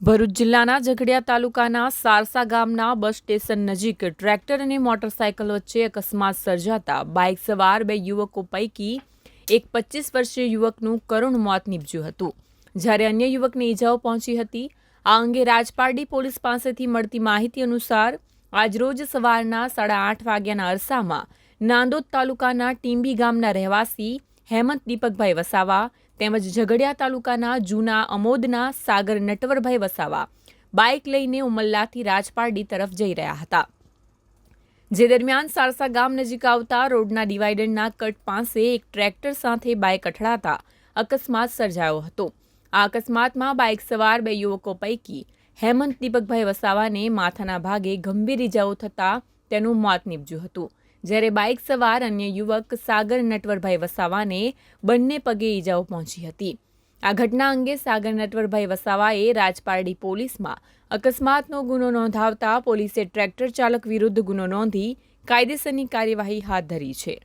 ભરૂચ જિલ્લાના ઝઘડિયા તાલુકાના સારસા ગામના બસ સ્ટેશન નજીક ટ્રેક્ટર અને મોટરસાયકલ વચ્ચે અકસ્માત સર્જાતા બાઇક સવાર બે યુવકો પૈકી એક પચીસ વર્ષીય યુવકનું કરુણ મોત નીપજ્યું હતું. જ્યારે અન્ય યુવકને ઈજાઓ પહોંચી હતી, આ અંગે રાજપારડી પોલીસ પાસેથી મળતી માહિતી અનુસાર આજરોજ સવારના સાડા આઠ વાગ્યાના અરસામાં નાંદોદ તાલુકાના ટીંબી ગામના રહેવાસી હેમંત દીપકભાઈ વસાવા, તેમજ ઝઘડિયા તાલુકાના જૂના અમોદના સાગર નટવરભાઈ વસાવા. બાઇક લઈને ઉમલ્લાથી રાજપારડી તરફ જઈ રહ્યા હતા. જે દરમિયાન સારસા ગામ નજીક આવતા રોડના ડિવાઈડરના કટ પાસે એક ટ્રેક્ટર સાથે બાઇક અથડાતા અકસ્માત સર્જાયો હતો. આ અકસ્માતમાં બાઇક સવાર બે યુવકો પૈકી હેમંત દીપકભાઈ વસાવાને માથાના ભાગે ગંભીર ઇજાઓ થતાં તેનું મોત નીપજ્યું હતું. જ્યારે બાઇક સવાર અન્ય યુવક સાગર નટવરભાઈ વસાવાને બંને પગે ઈજાઓ પહોંચી હતી. આ ઘટના અંગે સાગર નટવરભાઈ વસાવાએ રાજપારડી પોલીસમાં અકસ્માતનો ગુનો નોંધાવતા પોલીસે ટ્રેક્ટર ચાલક વિરુદ્ધ ગુનો નોંધી કાયદેસરની કાર્યવાહી હાથ ધરી છે.